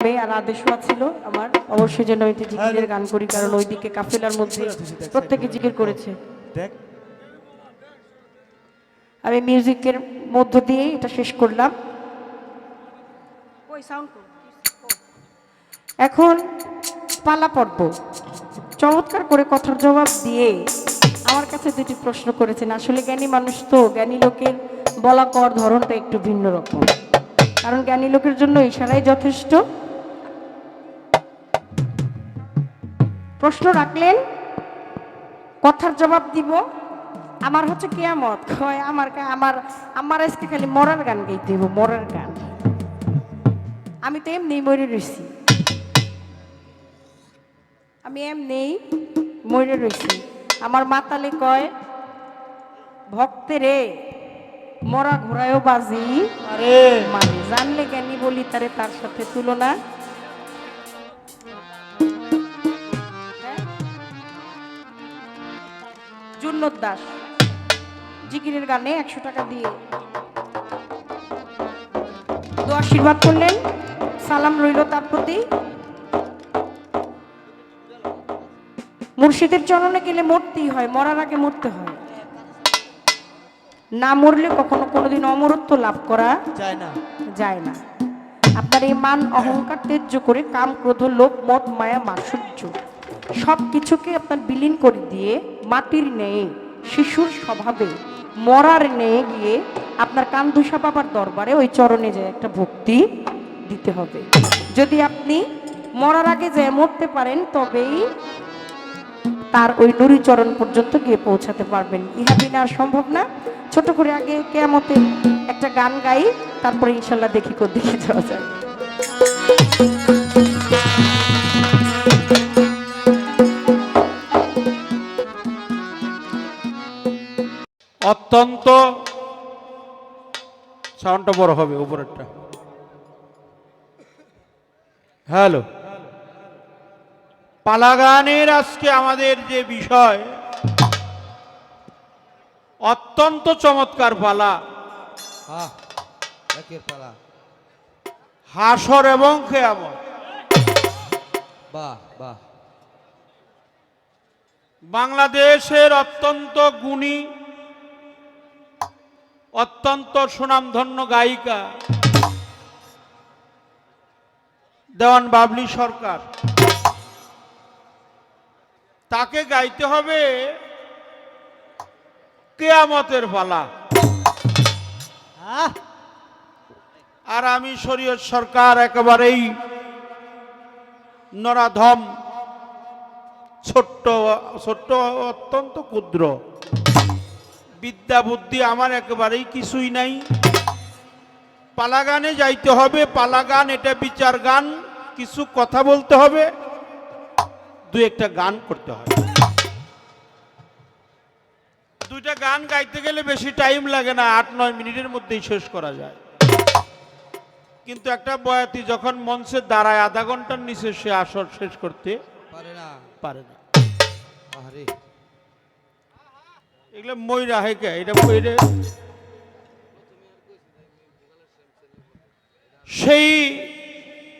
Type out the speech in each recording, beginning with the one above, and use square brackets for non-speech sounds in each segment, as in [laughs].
আর আদেশও ছিল আমার। অবশ্যই যেন ওইটি জিকিরের গান করি কারণ ওইদিকে কাফেলার মধ্যে প্রত্যেকে জিকির করেছে। আমি মিউজিকের মধ্য দিয়ে এটা শেষ করলাম। এখন পালা পর্ব চমৎকার করে কথার জবাব দিয়ে আমার কাছে দুটি প্রশ্ন করেছেন। আসলে জ্ঞানী মানুষ তো জ্ঞানী লোকের বলা কর ধরনটা একটু ভিন্ন রকম। কারণ জ্ঞানী লোকের জন্য ইশারাই যথেষ্ট। প্রশ্ন রাখলেন কথার জবাব দিব আমার হচ্ছে কেয়ামত। কয় আমার আমার আমার আজকে খালি মরার গান গাইতে হইব মরার গান। আমি তো এমনি মরে রয়েছি আমি এমনি মরে রয়েছি আমার মাতালে কয় ভক্তেরে মরা ঘোড়ায়ও বাজি। আরে। মানে জানলে জ্ঞানী বলি তারে তার সাথে তুলনা। জুন্নত দাস। জিকিরের গানে একশো টাকা দিয়ে। তো আশীর্বাদ করলেন সালাম রইল তার প্রতি। মুর্শিদের চরণে গেলে মরতেই হয় মরার আগে মরতে হয়। না মরলে কখনো কোনোদিন অমরত্ব লাভ করা যায় না। যায় না। আপনার এই মান অহংকার তেজ্য করে কাম ক্রোধ লোভ মদ মায়া মাসুর্য সব কিছুকে আপনার বিলীন করে দিয়ে মাটির নেয়ে, শিশুর স্বভাবে মরার নেয়ে গিয়ে আপনার কান্ধুসা বাবার দরবারে ওই চরণে যে একটা ভক্তি দিতে হবে। যদি আপনি মরার আগে যে মরতে পারেন, তবেই তার ওই নুরি চরণ পর্যন্ত গিয়ে পৌঁছাতে পারবেন। ইহা বিনা সম্ভব না। ছোট করে আগে কেয়ামতে একটা গান গাই, তারপরে ইনশাল্লাহ দেখি দিকে যাওয়া যায়। অত্যন্ত। সাউন্ডটা বড় হবে উপরেরটা। হ্যালো। পালাগানের আজকে আমাদের যে বিষয় অত্যন্ত চমৎকার পালা। পালা। হাসর এবং খেয়ামত। বাহ বাহ। বাংলাদেশের অত্যন্ত গুণী অত্যন্ত সুনামধন্য গায়িকা। দেওয়ান বাবলি সরকার। তাকে গাইতে হবে কেয়ামতের পালা। আর আমি শরীয়ত সরকার একেবারেই নরাধম ছোট্ট ছোট্ট অত্যন্ত ক্ষুদ্র। বিদ্যা বুদ্ধি আমার একেবারেই কিছুই নাই। পালাগানে যাইতে হবে পালাগান এটা বিচার গান কিছু কথা বলতে হবে দু একটা গান করতে হবে। দুইটা গান গাইতে গেলে বেশি টাইম লাগে না আট নয় মিনিটের মধ্যেই শেষ করা যায়। কিন্তু একটা বয়াতি যখন মঞ্চে দাঁড়ায় আধা ঘণ্টার নিচে সে আসর শেষ করতে পারে না। পারে না। আরে এগুলো এটা সেই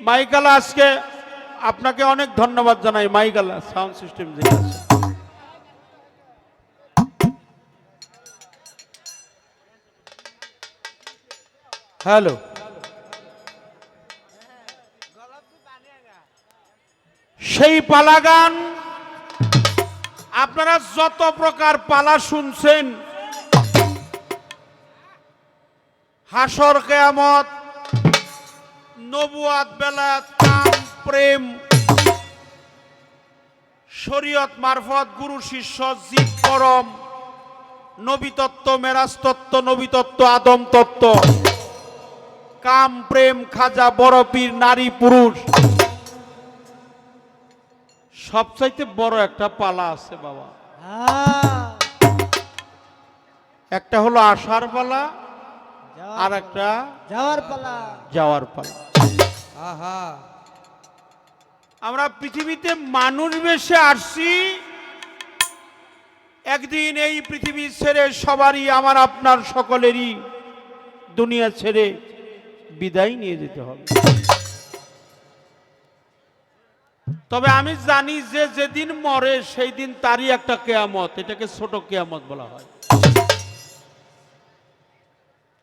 মাইকালা আজকে আপনাকে অনেক ধন্যবাদ জানাই, মাইকালা সাউন্ড সিস্টেম যে হ্যালো। সেই পালাগান আপনারা যত প্রকার পালা শুনছেন, হাসর কেয়ামত নবুয়াত বেলাত কাম, প্রেম, শরীয়ত মারফত, গুরু শিষ্য জীব পরম, নবী তত্ত্ব, মেরাজ তত্ত্ব, নবী তত্ত্ব, আদম তত্ত্ব, কাম, প্রেম, খাজা, বড় পীর, নারী, পুরুষ সবচাইতে বড় একটা পালা আছে বাবা। হ্যাঁ একটা হলো আসার পালা আর একটা যাওয়ার পালা। যাওয়ার পালা। আহা। আমরা পৃথিবীতে মানুষ বেশে আসছি একদিন এই পৃথিবী ছেড়ে সবারই আমার আপনার সকলেরই দুনিয়া ছেড়ে বিদায় নিয়ে যেতে হবে। তবে আমি জানি যে যেদিন মরে সেই দিন তারই একটা কেয়ামত। এটাকে ছোট কেয়ামত বলা হয়।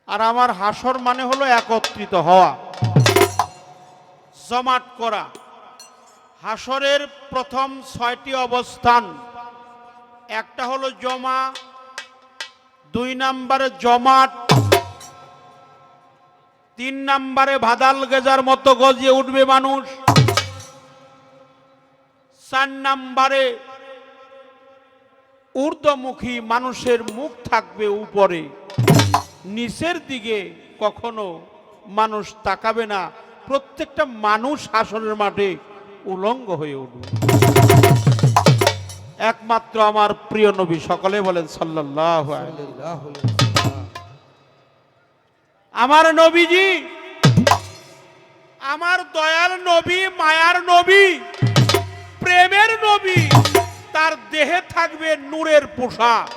আর আমার হাসর মানে হলো একত্রিত হওয়া, জমাট করা। হাসরের প্রথম ছয়টি অবস্থান, একটা হলো জমা, দুই নম্বরে জমাট, তিন নম্বরে ভাদাল গেজার মতো গজিয়ে উঠবে মানুষ। চার নাম্বারে ঊর্ধ্বমুখী মানুষের মুখ থাকবে উপরে। নিচের দিকে কখনো মানুষ তাকাবে না। প্রত্যেকটা মানুষ হাসনের মাঠে উলঙ্গ হয়ে উঠবে। একমাত্র আমার প্রিয় নবী সকলে বলেন সাল্লাল্লাহু আমার নবীজি, আমার দয়াল নবী, মায়ার নবী। তার দেহে থাকবে নূরের পোশাক।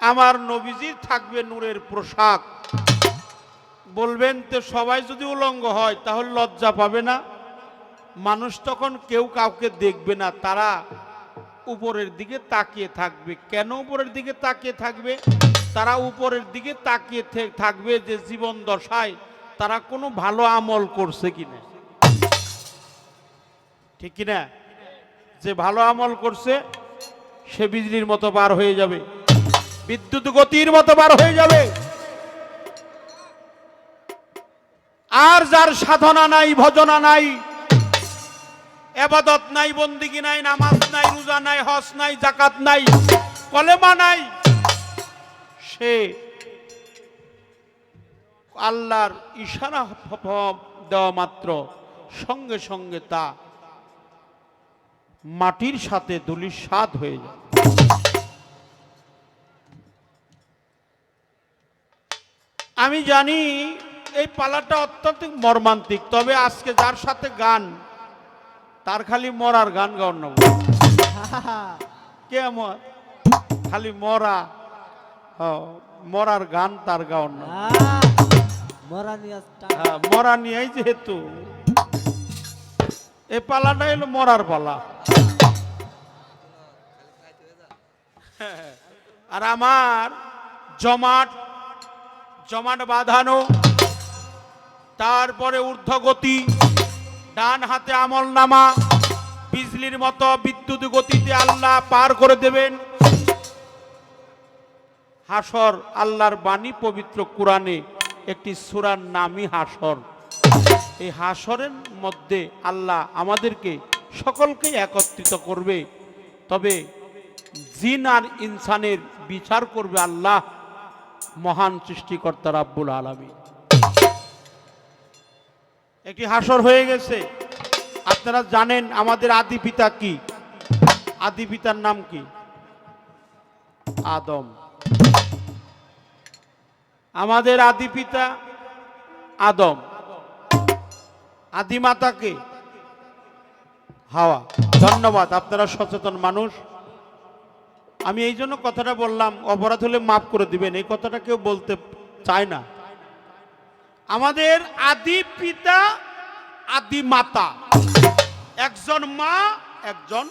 আমার নবীজির থাকবে নূরের পোশাক। বলবেন তো সবাই যদি উলঙ্গ হয়, তাহলে লজ্জা পাবে না। মানুষ তখন কেউ কাউকে দেখবে না, তারা উপরের দিকে তাকিয়ে থাকবে। কেন উপরের দিকে তাকিয়ে থাকবে? তারা উপরের দিকে তাকিয়ে থাকবে যে জীবন দশায় তারা কোনো ভালো আমল করছে কিনা। ঠিক কিনা? যে ভালো আমল করছে, সে বিজলির মতো পার হয়ে যাবে। বিদ্যুৎ গতির মতো পার হয়ে যাবে। আর যার সাধনা নাই, ভজনা নাই, এবাদত নাই, বন্দিগি নাই, নামাজ নাই, রোজা নাই, হজ নাই জাকাত নাই, কলেমা নাই, সে আল্লাহর ইশারা দেওয়া মাত্র, সঙ্গে সঙ্গে তা মাটির সাথে দুলির স্বাদ হয়ে যায়। আমি জানি এই পালাটা অত্যন্ত মর্মান্তিক তবে আজকে যার সাথে গান তার খালি মরার গান গাওয়ার নেব [laughs] কে মর খালি মরা মরার গান তার গাওয়ার না মরা নিয়ে হ্যাঁ, যেহেতু। এই পালাটা এলো মরার পালা। আর আমার জমাট জমাট বাঁধানো, তারপরে ঊর্ধ্বগতি, ডান হাতে আমল নামা বিজলির মতো বিদ্যুৎ গতিতে আল্লাহ পার করে দেবেন। হাসর, আল্লাহর বাণী পবিত্র কোরআনে একটি সুরার নামই হাসর। এই হাসরের মধ্যে আল্লাহ আমাদেরকে সকলকে একত্রিত করবে। তবে জিন আর ইনসানের বিচার করবে আল্লাহ, মহান সৃষ্টিকর্তা রাব্বুল আলমী একটি হাসর হয়ে গেছে। আপনারা জানেন আমাদের আদি পিতা কি? আদি পিতার নাম কি? আদম। আমাদের আদি পিতা আদম। আদি মাতাকে হাওয়া। ধন্যবাদ, আপনারা সচেতন মানুষ। আমি এই জন্য কথাটা বললাম, অপরাধ হলে মাফ করে দিবেন, এই কথাটা কেউ বলতে চায় না। আমাদের আদি পিতা, আদি মাতা। একজন মা, একজন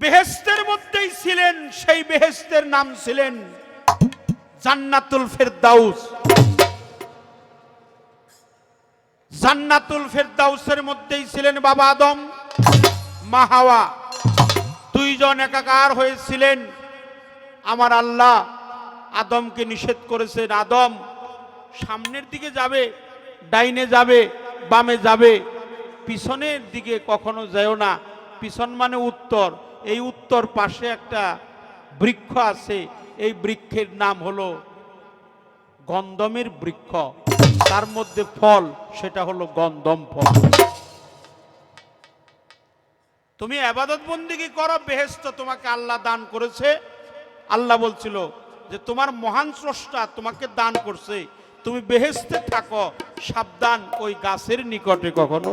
বেহেস্তের মধ্যেই ছিলেন, সেই বেহেস্তের নাম ছিলেন জান্নাতুল ফেরদাউস। জান্নাতুল ফেরদাউসের মধ্যেই ছিলেন বাবা আদম। মা হাওয়া দুইজন একাকার হয়েছিলেন। আমার আল্লাহ আদমকে নিষেধ করেছেন। আদম সামনের দিকে যাবে, ডাইনে যাবে, বামে যাবে, পিছনের দিকে কখনো যেও না। পিছন মানে উত্তর। এই উত্তর পাশে একটা বৃক্ষ আছে। এই বৃক্ষের নাম হলো গন্ধমের বৃক্ষ। তার মধ্যে ফল, সেটা হলো গন্ধম ফল। তুমি আবাদত বন্দিগি করো? বেহেস্ত তোমাকে আল্লাহ দান করেছে। আল্লাহ বলছিল যে তোমার মহান স্রষ্টা তোমাকে দান করছে। তুমি বেহেস্তে থাকো, সাবধান, ওই গাছের নিকটে কখনো।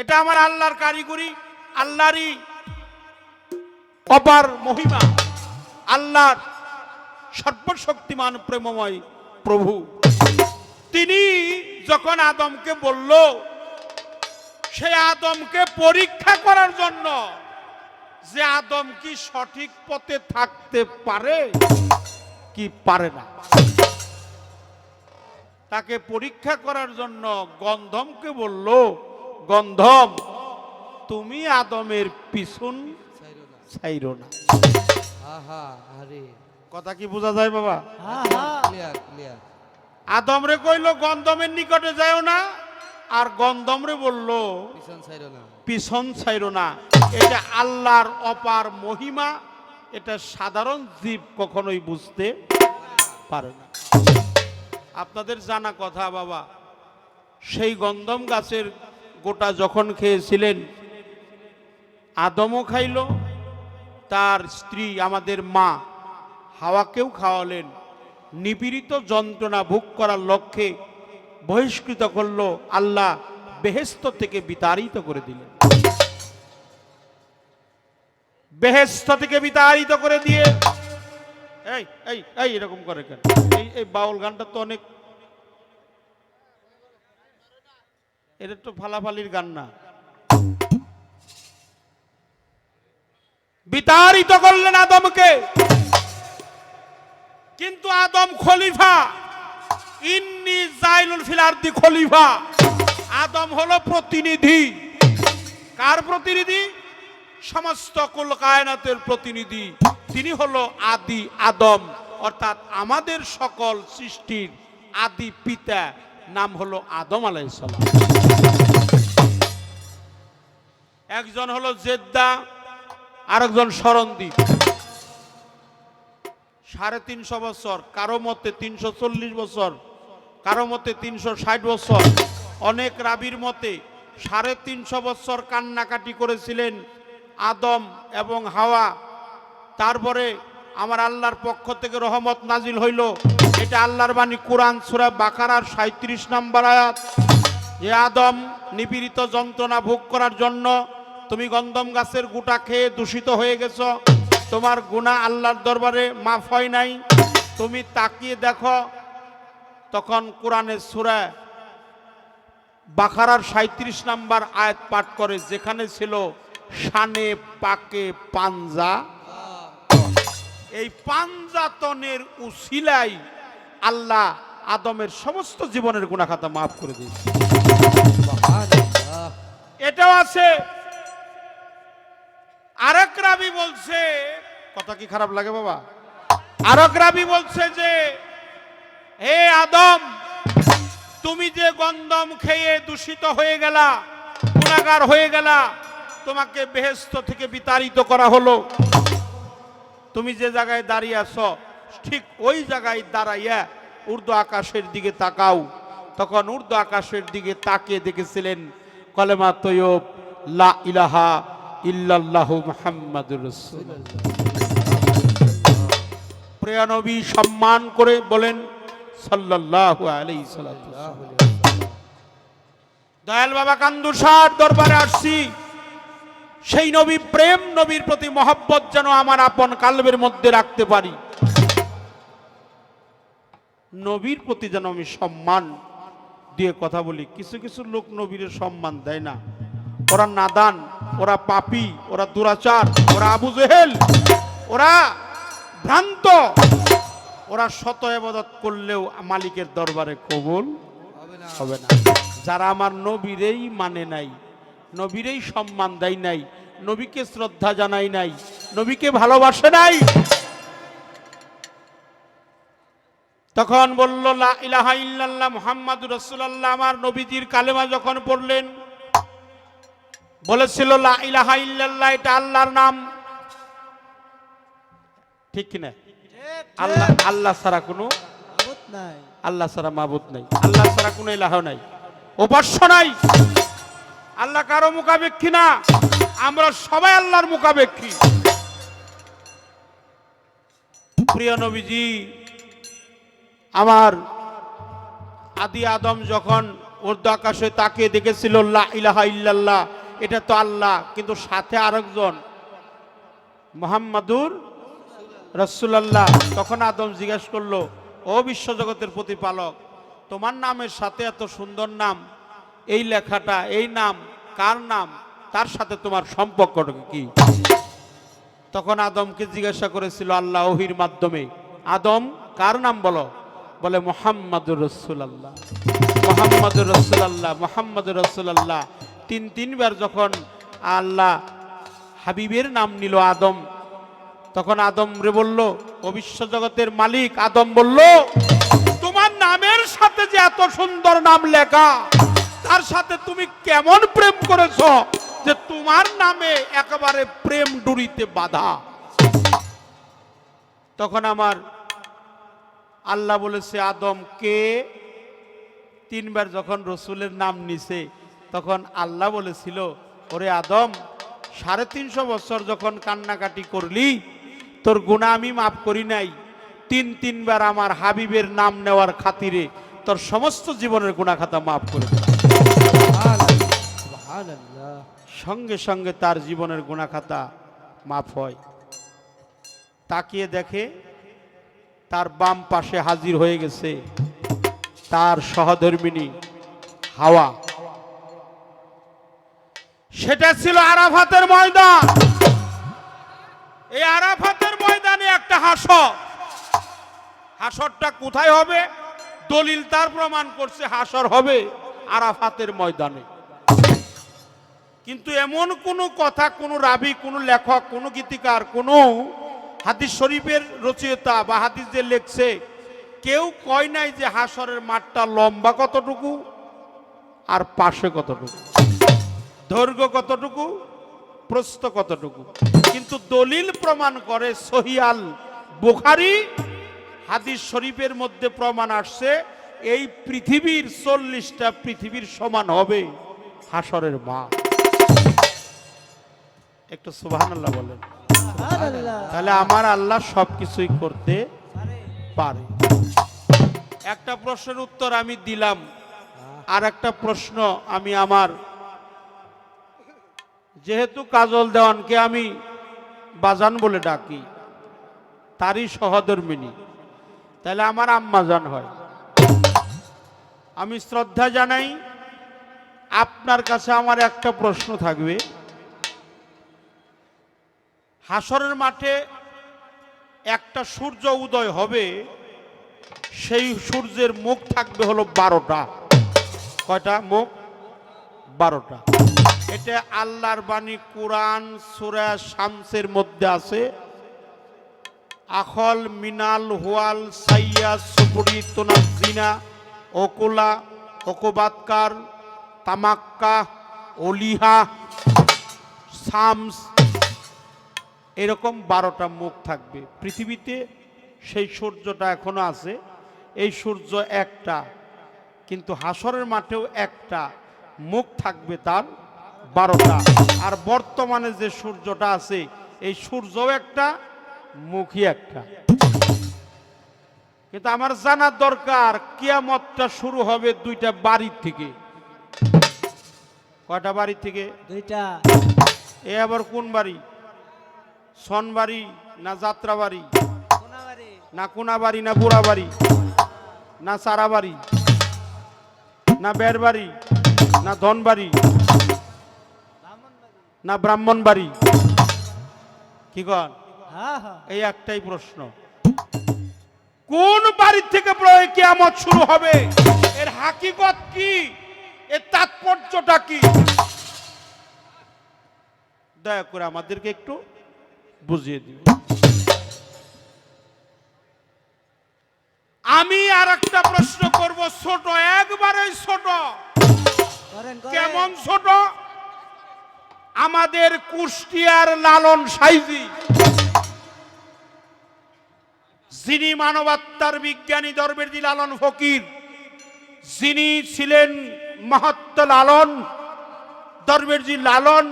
এটা আমার আল্লাহর কারিগরি, আল্লাহরই অপার মহিমা। আল্লাহর সর্বশক্তিমান, প্রেমময় প্রভু। তিনি যখন আদমকে বলল সে আদমকে পরীক্ষা করার জন্য যে আদম কি সঠিক পথে থাকতে পারে কি পারে না। তাকে পরীক্ষা করার জন্য গন্ধমকে বলল গন্ধম তুমি আদমের পিছন ছাইরো না। কথা কি বোঝা যায় বাবা? Clear clear. আদম রে কইলো গন্ধমের নিকটে যাও না আর গন্ধম রে বলল পিছন ছাইরো না। এটা আল্লাহর অপার মহিমা এটা সাধারণ জীব কখনোই বুঝতে পারে না। আপনাদের জানা কথা বাবা সেই গন্ধম গাছের গোটা যখন খেয়েছিলেন আদমও খাইল তার স্ত্রী আমাদের মা হাওয়াকেও খাওয়ালেন। নিপীড়িত যন্ত্রণা ভোগ করার লক্ষ্যে বহিষ্কৃত করল, আল্লাহ বেহেস্ত থেকে বিতাড়িত করে দিলেন। বেহেস্ত থেকে বিতাড়িত করে দিয়ে, এই এই এই, এরকম করে কেন? এই এই বাউল গানটা তো অনেক, এটা তো ফালাফালির গান না। বিতাড়িত করলেন আদমকে, কিন্তু আদম খলিফা ইন্নি জাইলুল ফিলার্দি খলিফা। আদম হলো প্রতিনিধি। কার প্রতিনিধি? সমস্ত কুল কায়নাতের প্রতিনিধি। তিনি হলো আদি আদম, অর্থাৎ আমাদের সকল সৃষ্টির আদি পিতা, নাম হলো আদম আলাইসালাম একজন হলো জেদ্দা, আরেকজন শরণদ্বীপ সাড়ে তিনশো বছর, কারও মতে তিনশো চল্লিশ বছর, কারও মতে তিনশো ষাট বছর। অনেক রাবির মতে সাড়ে তিনশো বছর কান্নাকাটি করেছিলেন আদম এবং হাওয়া। তারপরে আমার আল্লাহর পক্ষ থেকে রহমত নাজিল হইল। এটা আল্লাহর বাণী, কোরআন সুরা বাকারার সাঁত্রিশ নম্বর আয়াত। যে আদম, নিপীড়িত যন্ত্রণা ভোগ করার জন্য তুমি গন্ধম গাছের গুটা খেয়ে দূষিত হয়ে গেছ। তোমার গুণা আল্লাহর দরবারে মাফ হয় নাই। তুমি তাকিয়ে দেখো, তখন কোরআনের সুরা বাখারার সাঁত্রিশ নাম্বার আয়াত পাঠ করে, যেখানে ছিল শানে পাকে পাঞ্জা। এই পাঞ্জাতনের উসিলাই আল্লাহ আদমের সমস্ত জীবনের গুণাখাতা মাফ করে দিয়েছে। এটাও আছে রাবি বলছে কথা কি খারাপ লাগে বাবা? আরেক রাবি বলছে যে হে আদম তুমি যে গন্ধম খেয়ে দূষিত হয়ে গেলা গুণাগার হয়ে গেলা তোমাকে বেহেস্ত থেকে বিতাড়িত করা হলো। তুমি যে জায়গায় দাঁড়িয়ে আছো ঠিক ওই জায়গায় দাঁড়াইয়া উর্দু আকাশের দিকে তাকাও। তখন উর্দু আকাশের দিকে তাকিয়ে দেখেছিলেন কলেমা তৈয়ব লা ইলাহা ইল্লাল্লাহু মুহাম্মাদুর রাসূলুল্লাহ। প্রিয় নবী, সম্মান করে বলেন সাল্লাল্লাহু আলাইহি সাল্লাতু দয়াল বাবা কান্দুসার দরবারে আসছি। সেই নবী প্রেম নবীর প্রতি মহব্বত যেন আমার আপন কালবের মধ্যে রাখতে পারি। নবীর প্রতি যেন আমি সম্মান দিয়ে কথা বলি। কিছু কিছু লোক নবীর সম্মান দেয় না। ওরা নাদান। ওরা পাপি, ওরা দুরাচার, ওরা আবু জেহেল, ওরা ভ্রান্ত। ওরা শত এবাদত করলেও মালিকের দরবারে কবুল হবে না। যারা আমার নবীরেই মানে নাই, নবীরেই সম্মান দেয় নাই, নবীকে শ্রদ্ধা জানাই নাই, নবীকে ভালোবাসে নাই, তখন বলল ইলাহা ইল্লাল্লাহ মুহাম্মাদুর রাসূলুল্লাহ। আমার নবীজির কালেমা যখন পড়লেন বলেছিল লা ইলাহা ইল্লাল্লাহ এটা আল্লাহর নাম। ঠিক কিনা? আল্লাহ আল্লাহ ছাড়া কোনো নাই। আল্লাহ ছাড়া মাবুদ নাই। আল্লাহ ছাড়া কোনো ইলাহ নাই। উপাস্য নাই। আল্লাহ কারও মুখাপেক্ষী না। আমরা সবাই আল্লাহর মুখাপেক্ষী। প্রিয় নবীজি আমার আদি আদম যখন উর্দু আকাশে তাকিয়ে দেখেছিল লা ইলাহা ইল্লাল্লাহ এটা তো আল্লাহ, কিন্তু সাথে আরেকজন, মোহাম্মদুর রসুলাল্লাহ। তখন আদম জিজ্ঞেস করল, ও বিশ্বজগতের প্রতিপালক, তোমার নামের সাথে এত সুন্দর নাম, এই লেখাটা, এই নাম, কার নাম, তার সাথে তোমার সম্পর্কটা কি? তখন আদমকে জিজ্ঞাসা করেছিল, আল্লাহ ওহির মাধ্যমে। আদম, কার নাম বলো? বলে, মোহাম্মদুর রসুলাল্লাহ মোহাম্মদুর রসুলাল্লাহ মোহাম্মদুর রসুলাল্লাহ। তিন তিনবার যখন আল্লাহ হাবিবের নাম নিল আদম, তখন আদম রে বলল, ও বিশ্ব জগতের মালিক, আদম বলল, তোমার নামের সাথে যে এত সুন্দর নাম লেখা, তার সাথে তুমি কেমন প্রেম করেছ যে তোমার নামে একেবারে প্রেম ডুরিতে বাধা? তখন আমার আল্লাহ বলেছে, আদম, কে? তিনবার যখন রসুলের নাম নিছে তখন আল্লাহ বলেছিল, ওরে আদম, সাড়ে তিনশো বছর যখন কান্নাকাটি করলি, তোর গুণা আমি মাফ করি নাই। তিন তিনবার আমার হাবিবের নাম নেওয়ার খাতিরে তোর সমস্ত জীবনের গুণা খাতা মাফ করে সঙ্গে সঙ্গে তার জীবনের গুণা খাতা মাফ হয়। তাকিয়ে দেখে তার বাম পাশে হাজির হয়ে গেছে তার সহধর্মিনী হাওয়া। সেটা ছিল আরাফাতের ময়দান। এই আরাফাতের ময়দানে একটা হাসর। হাসরটা কোথায় হবে? দলিল তার প্রমাণ করছে হাসর হবে আরাফাতের ময়দানে। কিন্তু এমন কোনো কথা, কোনো রাবি, কোনো লেখক, কোনো গীতিকার, কোনো হাদিস শরীফের রচয়িতা বা হাদিস যে লেখছে, কেউ কয় নাই যে হাসরের মাঠটা লম্বা কতটুকু আর পাশে কতটুকু। দৈর্ঘ্য কতটুকু? প্রস্থ কতটুকু? কিন্তু দলিল প্রমাণ করে সহিয়াল বুখারি হাদিস শরীফের মধ্যে প্রমাণ আসছে এই পৃথিবীর চল্লিশটা পৃথিবীর সমান হবে হাসরের মা। একটু সুবহান আল্লাহ বলেন তাহলে আমার আল্লাহ সবকিছুই করতে পারে। একটা প্রশ্নের উত্তর আমি দিলাম আর একটা প্রশ্ন আমি আমার যেহেতু কাজল দেওয়ানকে আমি বাজান বলে ডাকি, তারই সহধর্মিনী তাহলে আমার আম্মাজান হয়। আমি শ্রদ্ধা জানাই, আপনার কাছে আমার একটা প্রশ্ন থাকবে। হাসরের মাঠে একটা সূর্য উদয় হবে, সেই সূর্যের মুখ থাকবে হলো বারোটা। কয়টা মুখ? বারোটা। এটা আল্লাহর বাণী কোরআন, সুরা শামসের মধ্যে আছে। আখল মিনাল হুয়াল সাইয়া সুপুরি তোনাজিনা ওকুলা, ওকোবাতকার, তামাক্কা অলিহা শামস, এরকম বারোটা মুখ থাকবে। পৃথিবীতে সেই সূর্যটা এখনও আছে। এই সূর্য একটা, কিন্তু হাসরের মাঠেও একটা মুখ থাকবে তার। বারোটা। আর বর্তমানে যে সূর্যটা আছে এই সূর্যও একটা মুখী একটা। কিন্তু আমার জানার দরকার কিয়ামতটা শুরু হবে দুইটা বাড়ির থেকে। কয়টা বাড়ির থেকে? দুইটা। এ আবার কোন বাড়ি? সনবাড়ি না যাত্রাবাড়ি কোনাবাড়ি না কোনাবাড়ি না বুড়াবাড়ি না সারাবাড়ি না বেরবাড়ি না ধনবাড়ি ব্রাহ্মণবাড়ি না ব্রাহ্মণবাড়ি কি কন? হ্যাঁ হ্যাঁ। এই একটাই প্রশ্ন। কোন বাড়ির থেকে প্রয়োগ কিয়ামত শুরু হবে? এর হাকিকত কি? এর তাৎপর্যটা কি? দয়া করে আমাদেরকে একটু বুঝিয়ে দিবে আমি আর একটা প্রশ্ন করব ছোট একবারে ছোট। কেমন ছোট? আমাদের কুষ্টিয়ার লালন সাইজি, যিনি মানবাত্মার বিজ্ঞানী দরবেরজি লালন ফকির, যিনি ছিলেন মাহাত্ম লালন দরবেরজি লালন,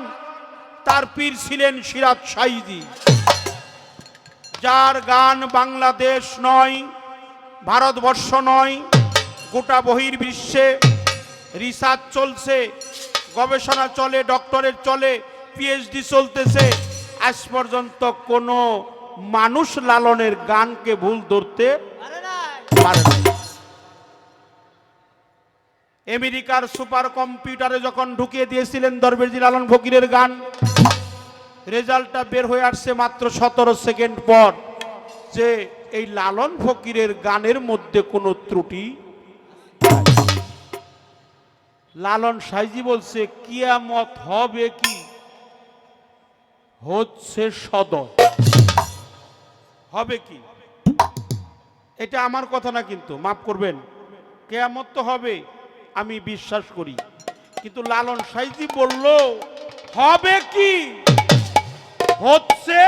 তার পীর ছিলেন সিরাজ সাইজি। যার গান বাংলাদেশ নয়, ভারতবর্ষ নয়, গোটা বহির বিশ্বে রিসার্চ চলছে। গবেষণা চলে ডক্টরেট চলে পিএইচডি চলতেছে আজ পর্যন্ত কোনো মানুষ লালনের গানকে ভুল ধরতে পারে না আমেরিকার সুপার কম্পিউটারে যখন ঢুকিয়ে দিয়েছিলেন দরবেজি লালন ফকিরের গান রেজাল্টটা বের হয়ে আসছে মাত্র সতেরো সেকেন্ড পর যে এই লালন ফকিরের গানের মধ্যে কোনো ত্রুটি। লালন সাইজি বলছে, কিয়ামত হবে কি? হচ্ছে সদয়। হবে কি? এটা আমার কথা না কিন্তু, মাফ করবেন। কেয়ামত তো হবে, আমি বিশ্বাস করি। কিন্তু লালন সাইজি বলল, হবে কি? হচ্ছে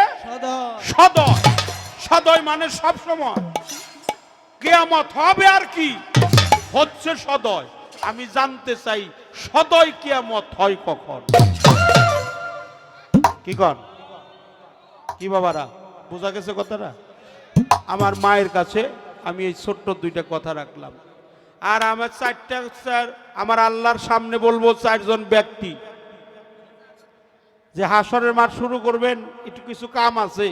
সদয়। সদয় মানে সব সময় কেয়ামত হবে আর কি? হচ্ছে সদয়। আমি জানতে চাই, সদয় কেয়ামত হয় কখন? কি কন? কি বাবারা, বোঝা গেছে কথাটা? আমার মায়ের কাছে আমি এই ছোট্ট দুইটা কথা রাখলাম। আর আমার চারটা, স্যার, আমার আল্লাহর সামনে বলব চারজন ব্যক্তি। যে হাসরের মাঠ শুরু করবেন, একটু কিছু কাম আছে।